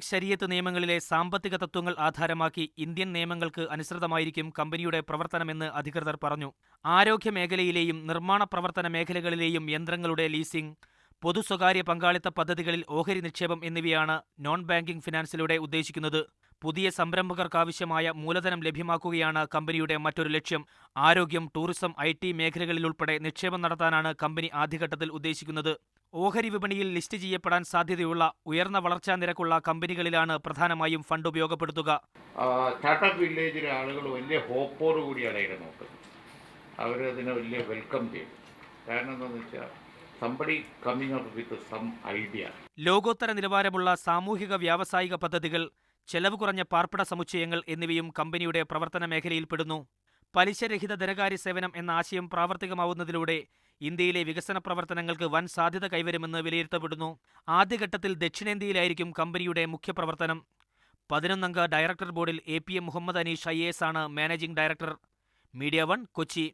Islamic ശരീയത്ത് നിയമങ്ങളിലെ സാമ്പത്തിക തത്വങ്ങൾ ആധാരമാക്കി ഇന്ത്യൻ നിയമങ്ങൾക്ക് അനുസൃതമായിരിക്കും കമ്പനിയുടെ പ്രവർത്തനമെന്ന് അധികൃതർ പറഞ്ഞു. ആരോഗ്യ മേഖലയിലെയും നിർമ്മാണ പ്രവർത്തന മേഖലകളിലെയും യന്ത്രങ്ങളുടെ ലീസിംഗ് പൊതു സ്വകാര്യ പങ്കാളിത്ത പദ്ധതികളിൽ ഓഹരി നിക്ഷേപം എന്നിവയാണ് നോൺ ബാങ്കിംഗ് ഫിനാൻസിലൂടെ ഉദ്ദേശിക്കുന്നത്. പുതിയ സംരംഭകർക്കാവശ്യമായ മൂലധനം ലഭ്യമാക്കുകയാണ് കമ്പനിയുടെ മറ്റൊരു ലക്ഷ്യം. ആരോഗ്യം ടൂറിസം ഐ ടി മേഖലകളിലുൾപ്പെടെ നിക്ഷേപം നടത്താനാണ് കമ്പനി ആദ്യഘട്ടത്തിൽ ഉദ്ദേശിക്കുന്നത്. ഓഹരി വിപണിയിൽ ലിസ്റ്റ് ചെയ്യപ്പെടാൻ സാധ്യതയുള്ള ഉയർന്ന വളർച്ചാ നിരക്കുള്ള കമ്പനികളിലാണ് പ്രധാനമായും ഫണ്ട് ഉപയോഗപ്പെടുത്തുക. ടാറ്റ വില്ലേജിലെ ആളുകൾ വലിയ ഹോപ്പോട് കൂടിയാണ് നോക്കുന്നത്. അവരതിനെ വലിയ വെൽക്കം ചെയ്തു കാരണം എന്താണെന്ന് വെച്ചാൽ somebody coming up with some idea ലോകോത്തര നിലവാരമുള്ള സാമൂഹിക വ്യാവസായിക പദ്ധതികൾ ചെലവ് കുറഞ്ഞ പാർപ്പിട സമുച്ചയങ്ങൾ എന്നിവയും കമ്പനിയുടെ പ്രവർത്തന മേഖലയിൽപ്പെടുന്നു പലിശരഹിത ധനകാര്യ സേവനം എന്ന ആശയം പ്രാവർത്തികമാവുന്നതിലൂടെ ഇന്ത്യയിലെ വികസന പ്രവർത്തനങ്ങൾക്ക് വൻ സാധ്യത കൈവരുമെന്ന് വിലയിരുത്തപ്പെടുന്നു. ആദ്യഘട്ടത്തിൽ ദക്ഷിണേന്ത്യയിലായിരിക്കും കമ്പനിയുടെ മുഖ്യ പ്രവർത്തനം പതിനൊന്നംഗ ഡയറക്ടർ ബോർഡിൽ A P M Muhammad Aneesh I ആണ് managing director. Media one Kochi.